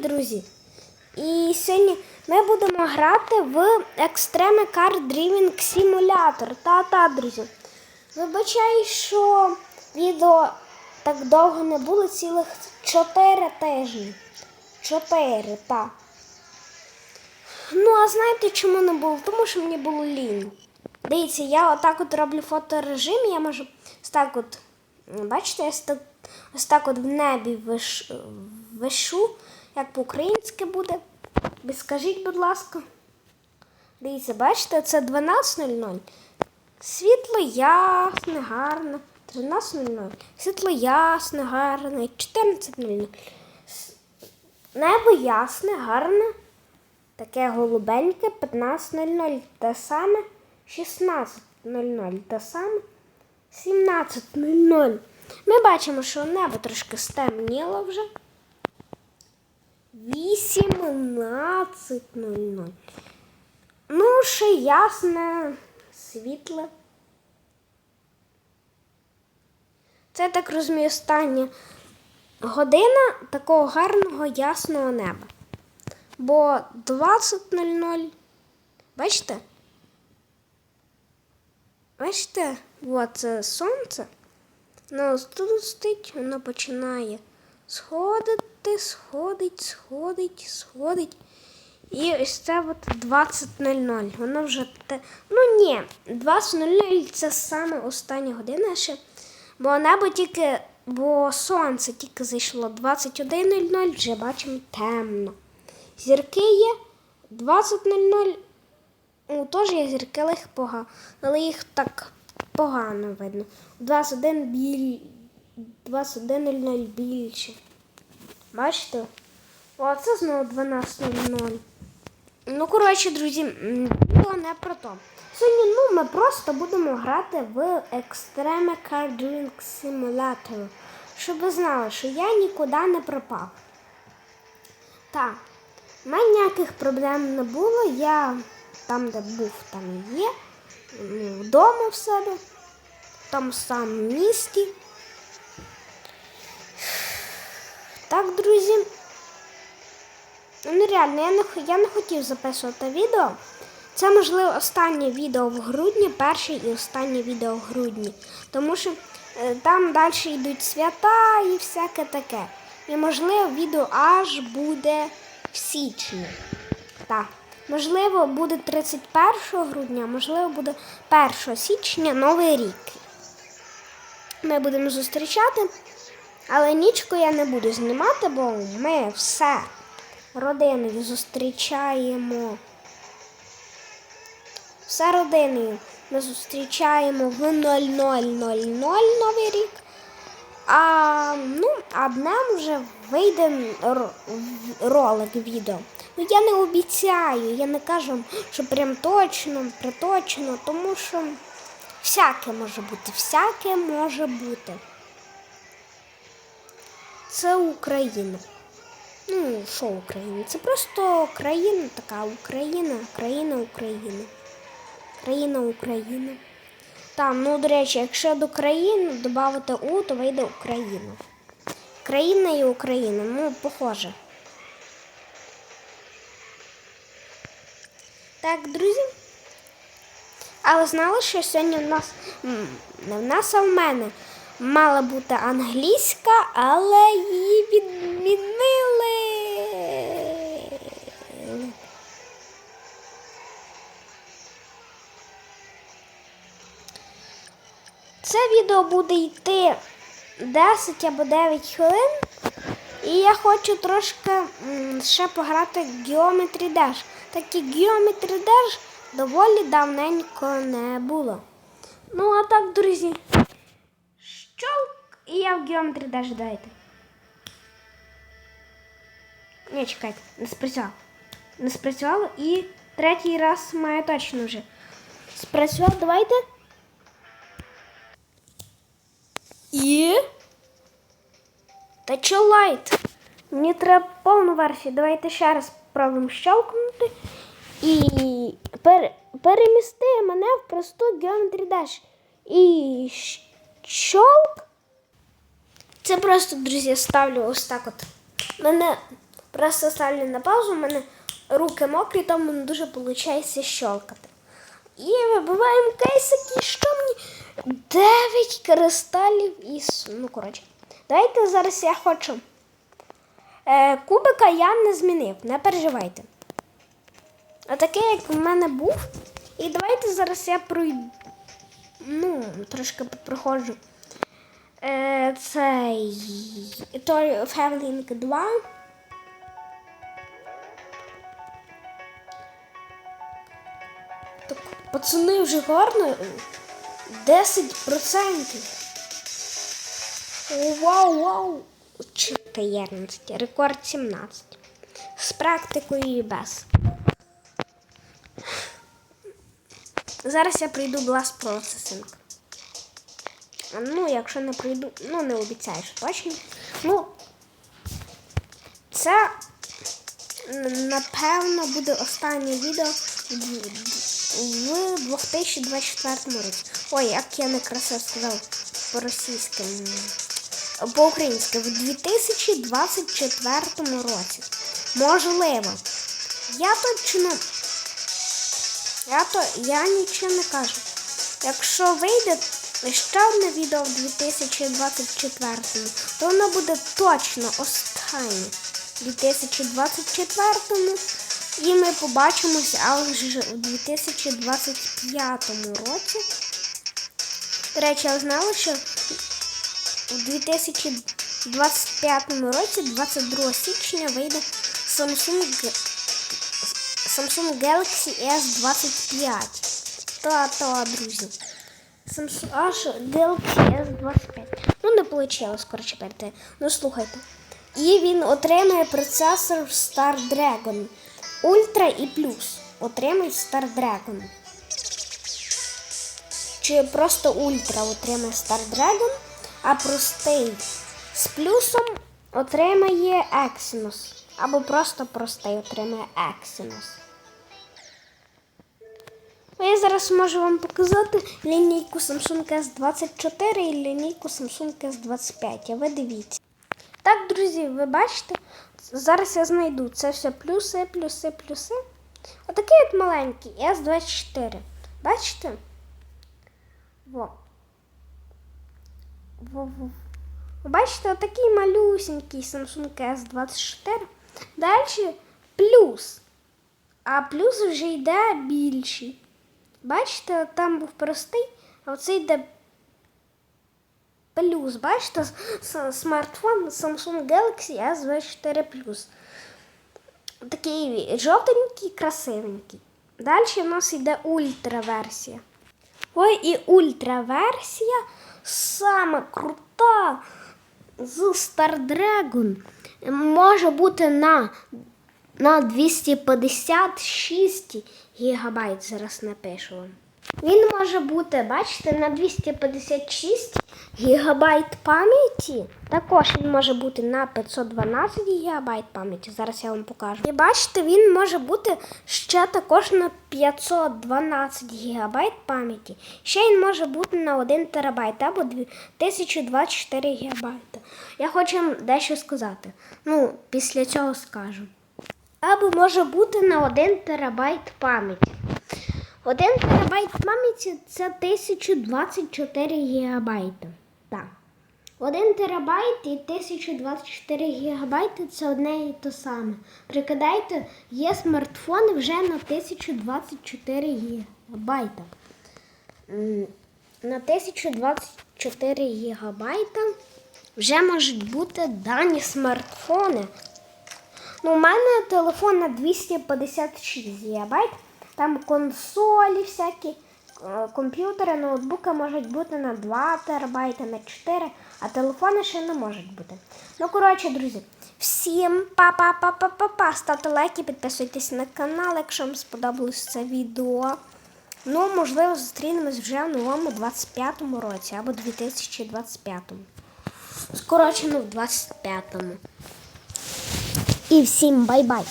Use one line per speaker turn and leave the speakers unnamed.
друзі! І сьогодні ми будемо грати в Extreme Car Driving Simulator. Та-та, друзі. Вибачай, що відео так довго не було, цілих 4 тижні. 4, так. Ну, а знаєте, чому не було? Тому що мені було лінь. Дивіться, я отак от роблю фоторежим, я можу ось так от, бачите, я ось так от в небі виш, вишу, як по-українськи буде. Ви скажіть, будь ласка. Дивіться, бачите, це 12.00. Світло ясне, гарне. 13.00. Світло ясне, гарне. 14.00. Небо ясне, гарне. Таке голубеньке 15.00 те саме 16.00 те саме 17.00. Ми бачимо, що небо трошки стемніло вже. 18.00. Ну, ще ясне, світле. Це, так розумію, остання година такого гарного ясного неба. Бо 20.00. Бачите? Бачите? От це сонце. Ось тут стоїть, воно починає сходити, сходить, сходить, сходить. І ось це от 20.00. Воно вже те. Ну ні, 20.00 це саме остання година ще. Бо небо тільки, бо сонце тільки зайшло 21.00, вже бачимо темно. Зірки є 20.00. Ну, теж є зірки, але погано. Але їх так погано видно. 21 біль... 21.00 більше. Бачите? О, це знову 12.00. Ну, коротше, друзі, відео не про то. Сьогодні ну, ми просто будемо грати в Extreme Car Driving Simulator. Щоб ви знали, що я нікуди не пропав. Так, в мене ніяких проблем не було. Я там, де був, там і є. Ну, Вдома в себе, в тому самому місті. Так, друзі. Ну, реально, я не, я не хотів записувати відео. Це, можливо, останнє відео в грудні, перше і останнє відео в грудні. Тому що е, там далі йдуть свята і всяке таке. І, можливо, відео аж буде в січні. Так. Можливо, буде 31 грудня, можливо, буде 1 січня Новий рік. Ми будемо зустрічати, але нічку я не буду знімати, бо ми все родиною зустрічаємо. Все родиною ми зустрічаємо в 0000 Новий рік. А, ну, а днем вже вийде ролик відео. Ну я не обіцяю, я не кажу, що прям точно, приточно, тому що всяке може бути, всяке може бути. Це Україна. Ну, що Україна? Це просто країна така, Україна, країна Україна. Країна Україна. Там, ну, до речі, якщо до країни додати У, то вийде Україна. Країна і Україна, ну, похоже. Так, друзі. Але знали, що сьогодні в нас не в нас, а в мене мала бути англійська, але її відмінили. Це відео буде йти 10 або 9 хвилин. І я хочу трошки ще пограти в Geometry Dash. Так як Geometry Dash доволі давненько не було. Ну, а так, друзі. Щолк, і я в Geometry Dash дайте. Ні, чекайте, не спрацювало. Не спрацювало і третій раз має точно вже. Спрацював, давайте. І. Та чо лайт? Мені треба повну версію. Давайте ще раз спробуємо щелкнути. І пер... перемісти мене в просту Geometry Dash. І щолк. Це просто, друзі, ставлю ось так от. Мене Просто ставлю на паузу, у мене руки мокрі, тому не дуже виходить щелкати. І вибиваємо кейсики, що мені 9 кристалів із. Ну, коротше. Давайте зараз я хочу. Е, кубика я не змінив, не переживайте. Отакий, як в мене був. І давайте зараз я пройду. Ну, трошки проходжу. Е, цей той Февлінг 2. Так, пацани вже гарно. 10%. О, Вау, вау. 14. Рекорд 17. З практикою і без. Зараз я прийду Blast Processing. Ну, якщо не прийду, ну не обіцяю, що точно. Ну, це напевно буде останнє відео в в 2024 році. Ой, як я некрасиво сказав по-російськи. По-українськи, в 2024 році. Можливо. Я точно. Я я нічого не кажу. Якщо вийде ще одне відео в 2024, то воно буде точно останнє в 2024 і ми побачимося аж у 2025 році. До речі, я знала, що у 2025 році, 22 січня, вийде Samsung Samsung Galaxy S25. Та-та, друзі. Samsung аж Galaxy S25. Ну, не вийшло, коротше, перейти. Ну, слухайте. І він отримує процесор Snapdragon Ultra і плюс. Отримує Snapdragon. Чи просто Ultra отримає Snapdragon, а простий з плюсом отримає Exynos. Або просто простий отримає Exynos. Я зараз можу вам показати лінійку Samsung S24 і лінійку Samsung S25. А ви дивіться. Так, друзі, ви бачите? Зараз я знайду це все плюси, плюси, плюси. Отакий от маленький S24. Бачите? Во. Во, во. Бачите, отакий малюсенький Samsung S24. Далі плюс. А плюс вже йде більший. Бачите, там був простий, а оце йде плюс. Бачите, смартфон Samsung Galaxy S24 Plus. Такий жовтенький, красивенький. Далі в нас йде ультра версія. Ой, і ультра версія саме крута з Stardragon може бути на, на 256 гігабайт. Зараз напишу вам. Він може бути, бачите, на 256 гігабайт пам'яті. Також він може бути на 512 гігабайт пам'яті. Зараз я вам покажу. І бачите, він може бути ще також на 512 гігабайт пам'яті. Ще він може бути на 1 терабайт або 1024 гігабайта. Я хочу вам дещо сказати. Ну, після цього скажу. Або може бути на 1 терабайт пам'яті. 1 терабайт пам'яті це 1024 гігабайти. Так. 1 терабайт і 1024 гігабайти це одне і те саме. Прикидайте, є смартфони вже на 1024 гігабайта. На 1024 гігабайта вже можуть бути дані смартфони. Ну, у мене телефон на 256 ГБ. Там консолі всякі, е, комп'ютери, ноутбуки можуть бути на 2 ТБ, на 4, а телефони ще не можуть бути. Ну, коротше, друзі, всім па-па-па-па-па-па. Ставте лайки, підписуйтесь на канал, якщо вам сподобалось це відео. Ну, можливо, зустрінемось вже в новому 25-му році або 2025-му. Скорочено в 25-му. І всім бай-бай!